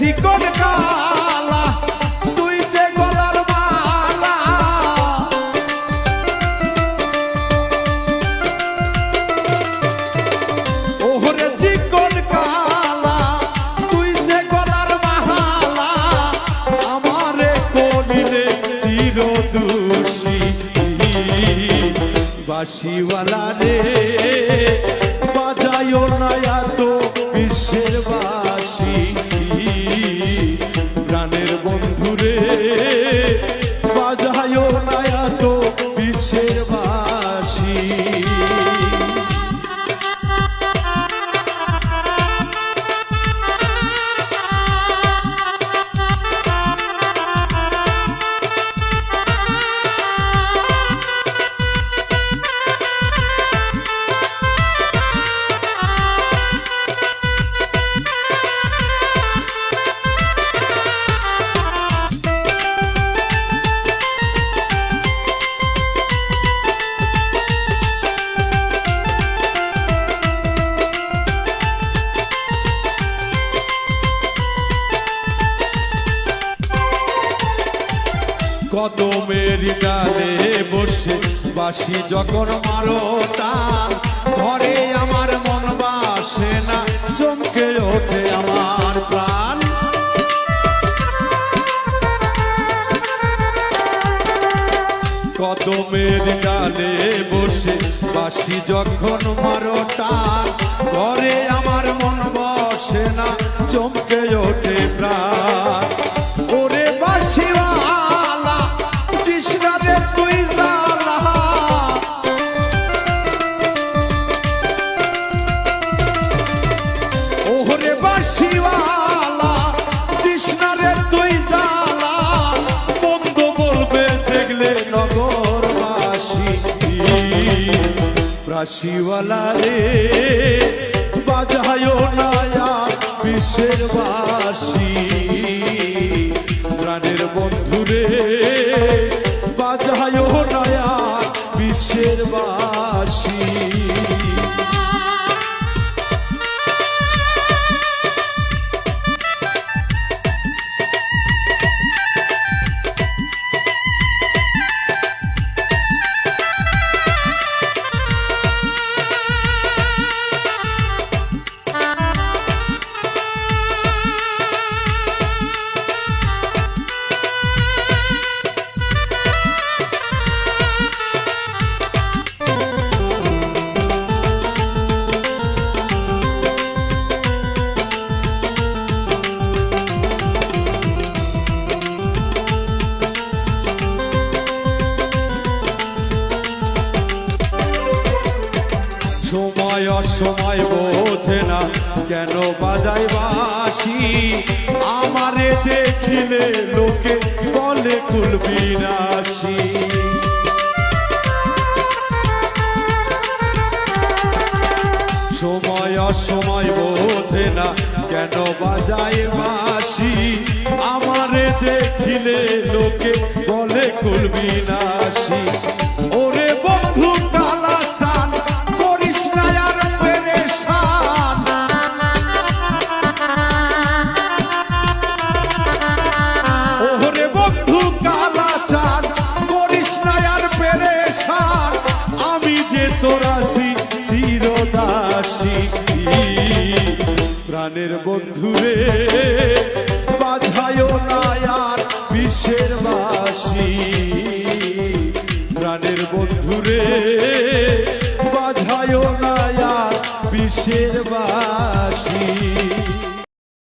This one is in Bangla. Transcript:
চিকন কালা, তুই যে গলার মালা। ওহরে চিকন কালা, তুই যে গলার মালা। আমারে করিলে চির দোষী বাসিওয়ালা রে বাজায়ও না এত কদমের ডালে বসে বাসি যখন মারো টান ঘরে আমার মন বাসে না, চমকে ওঠে আমার প্রাণ। কদমের ডালে বসে বাসি যখন মারো টান ঘরে আমার মন বসে না, চমকে ওঠে প্রাণ। রাশিওয়ালা রে বাজায় না বিশ্বের বাসী। সময় বোঝে না। কেন বাজাই বাসি আমারে দেখিলে লোকে বলে কুলবিনাশী সময় অসময় বোঝে না। কেন বাজায় বাসি আমারে দেখিলে লোকে বলে কুলবিনাশী ওরে পেরেশান, আমি যে তোরা চিরদাসী। প্রাণের বন্ধুরে বাধায়ও না আর বিশ্বের বাসী। প্রাণের বন্ধুরে বাধায়ও না আর বিশ্বের বাসী।